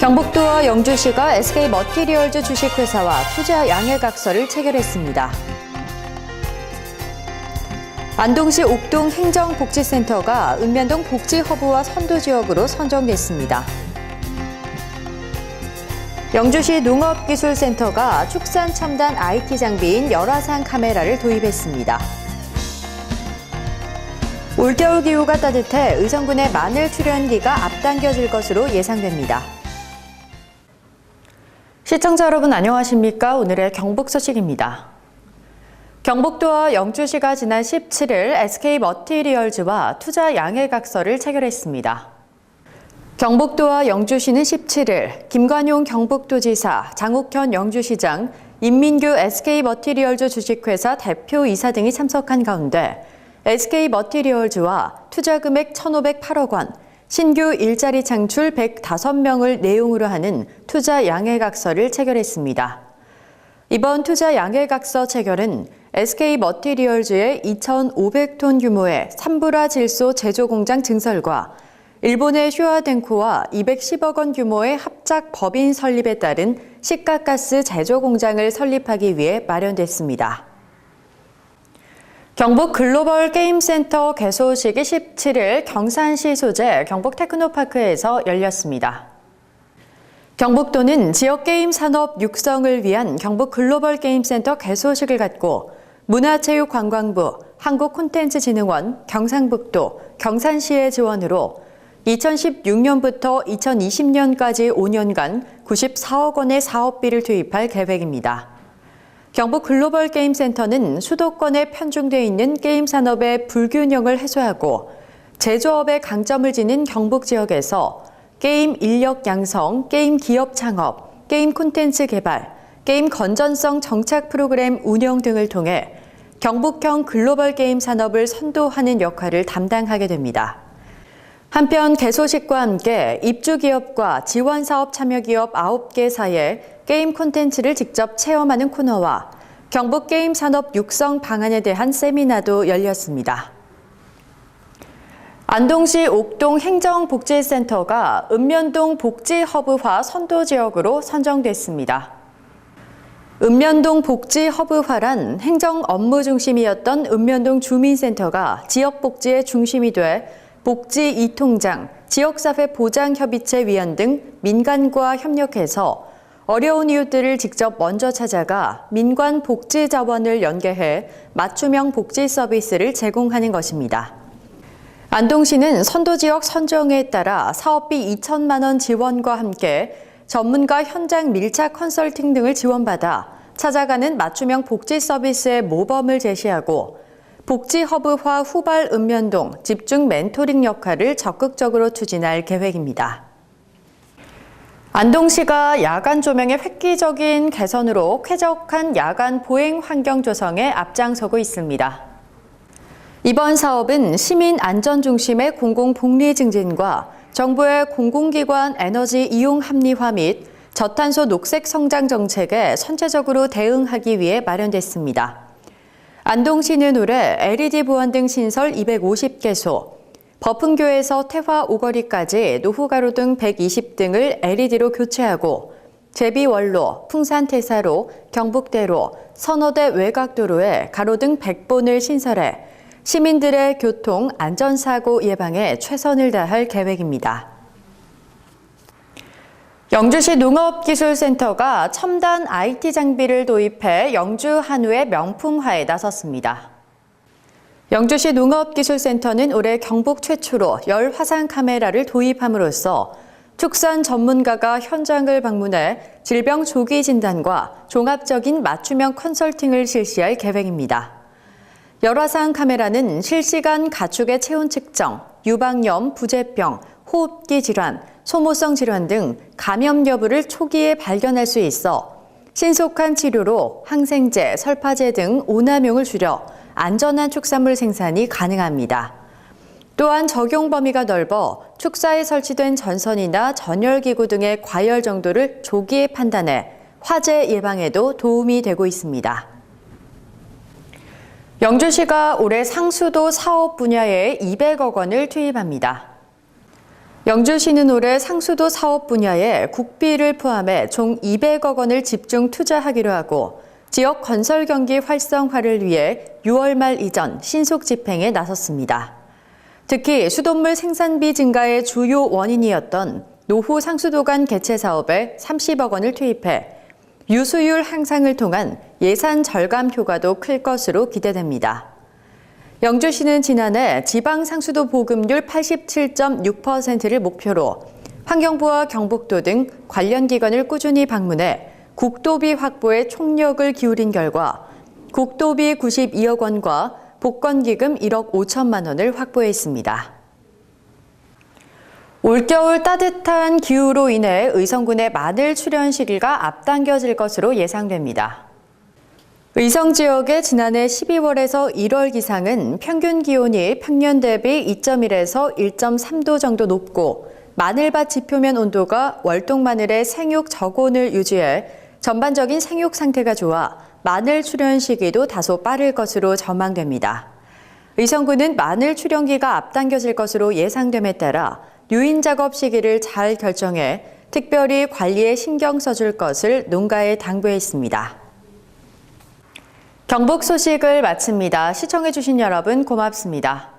경북도와 영주시가 SK 머티리얼즈 주식회사와 투자 양해각서를 체결했습니다. 안동시 옥동 행정복지센터가 읍면동 복지허브와 선도지역으로 선정됐습니다. 영주시 농업기술센터가 축산 첨단 IT 장비인 열화상 카메라를 도입했습니다. 올겨울 기후가 따뜻해 의성군의 마늘 출현기가 앞당겨질 것으로 예상됩니다. 시청자 여러분 안녕하십니까? 오늘의 경북 소식입니다. 경북도와 영주시가 지난 17일 SK 머티리얼즈와 투자 양해각서를 체결했습니다. 경북도와 영주시는 17일 김관용 경북도지사, 장욱현 영주시장, 임민규 SK 머티리얼즈 주식회사 대표 이사 등이 참석한 가운데 SK 머티리얼즈와 투자 금액 1,508억 원, 신규 일자리 창출 105명을 내용으로 하는 투자 양해각서를 체결했습니다. 이번 투자 양해각서 체결은 SK 머티리얼즈의 2,500톤 규모의 삼부라 질소 제조 공장 증설과 일본의 슈아덴코와 210억 원 규모의 합작 법인 설립에 따른 시가가스 제조 공장을 설립하기 위해 마련됐습니다. 경북 글로벌 게임센터 개소식이 17일 경산시 소재 경북 테크노파크에서 열렸습니다. 경북도는 지역 게임 산업 육성을 위한 경북 글로벌 게임센터 개소식을 갖고 문화체육관광부, 한국콘텐츠진흥원, 경상북도, 경산시의 지원으로 2016년부터 2020년까지 5년간 94억 원의 사업비를 투입할 계획입니다. 경북 글로벌 게임센터는 수도권에 편중돼 있는 게임 산업의 불균형을 해소하고 제조업에 강점을 지닌 경북 지역에서 게임 인력 양성, 게임 기업 창업, 게임 콘텐츠 개발, 게임 건전성 정착 프로그램 운영 등을 통해 경북형 글로벌 게임 산업을 선도하는 역할을 담당하게 됩니다. 한편 개소식과 함께 입주 기업과 지원 사업 참여 기업 9개사의 게임 콘텐츠를 직접 체험하는 코너와 경북 게임 산업 육성 방안에 대한 세미나도 열렸습니다. 안동시 옥동 행정복지센터가 읍면동 복지허브화 선도 지역으로 선정됐습니다. 읍면동 복지허브화란 행정 업무 중심이었던 읍면동 주민센터가 지역 복지의 중심이 돼 복지 이통장, 지역사회 보장협의체 위원 등 민간과 협력해서 어려운 이웃들을 직접 먼저 찾아가 민관 복지 자원을 연계해 맞춤형 복지 서비스를 제공하는 것입니다. 안동시는 선도지역 선정에 따라 사업비 2천만 원 지원과 함께 전문가 현장 밀착 컨설팅 등을 지원받아 찾아가는 맞춤형 복지 서비스의 모범을 제시하고 복지 허브화 후발 읍면동 집중 멘토링 역할을 적극적으로 추진할 계획입니다. 안동시가 야간 조명의 획기적인 개선으로 쾌적한 야간 보행 환경 조성에 앞장서고 있습니다. 이번 사업은 시민 안전 중심의 공공 복리 증진과 정부의 공공기관 에너지 이용 합리화 및 저탄소 녹색 성장 정책에 선제적으로 대응하기 위해 마련됐습니다. 안동시는 올해 LED 보안 등 신설 250개소, 버풍교에서 태화 오거리까지 노후가로 등 120등을 LED로 교체하고 제비원로, 풍산태사로, 경북대로, 선호대 외곽도로에 가로 등 100본을 신설해 시민들의 교통 안전사고 예방에 최선을 다할 계획입니다. 영주시 농업기술센터가 첨단 IT 장비를 도입해 영주 한우의 명품화에 나섰습니다. 영주시 농업기술센터는 올해 경북 최초로 열 화상 카메라를 도입함으로써 축산 전문가가 현장을 방문해 질병 조기 진단과 종합적인 맞춤형 컨설팅을 실시할 계획입니다. 열화상 카메라는 실시간 가축의 체온 측정, 유방염, 부재병, 호흡기 질환, 소모성 질환 등 감염 여부를 초기에 발견할 수 있어 신속한 치료로 항생제, 설파제 등 오남용을 줄여 안전한 축산물 생산이 가능합니다. 또한 적용 범위가 넓어 축사에 설치된 전선이나 전열기구 등의 과열 정도를 조기에 판단해 화재 예방에도 도움이 되고 있습니다. 영주시가 올해 상수도 사업 분야에 200억 원을 투입합니다. 영주시는 올해 상수도 사업 분야에 국비를 포함해 총 200억 원을 집중 투자하기로 하고 지역 건설 경기 활성화를 위해 6월 말 이전 신속 집행에 나섰습니다. 특히 수돗물 생산비 증가의 주요 원인이었던 노후 상수도 간 개체 사업에 30억 원을 투입해 유수율 향상을 통한 예산 절감 효과도 클 것으로 기대됩니다. 영주시는 지난해 지방 상수도 보급률 87.6%를 목표로 환경부와 경북도 등 관련 기관을 꾸준히 방문해 국도비 확보에 총력을 기울인 결과 국도비 92억 원과 복권기금 1억 5천만 원을 확보했습니다. 올겨울 따뜻한 기후로 인해 의성군의 마늘 출현 시기가 앞당겨질 것으로 예상됩니다. 의성 지역의 지난해 12월에서 1월 기상은 평균 기온이 평년 대비 2.1에서 1.3도 정도 높고 마늘밭 지표면 온도가 월동 마늘의 생육 저온을 유지해 전반적인 생육 상태가 좋아 마늘 출현 시기도 다소 빠를 것으로 전망됩니다. 의성군은 마늘 출현기가 앞당겨질 것으로 예상됨에 따라 유인 작업 시기를 잘 결정해 특별히 관리에 신경 써줄 것을 농가에 당부했습니다. 경북 소식을 마칩니다. 시청해주신 여러분 고맙습니다.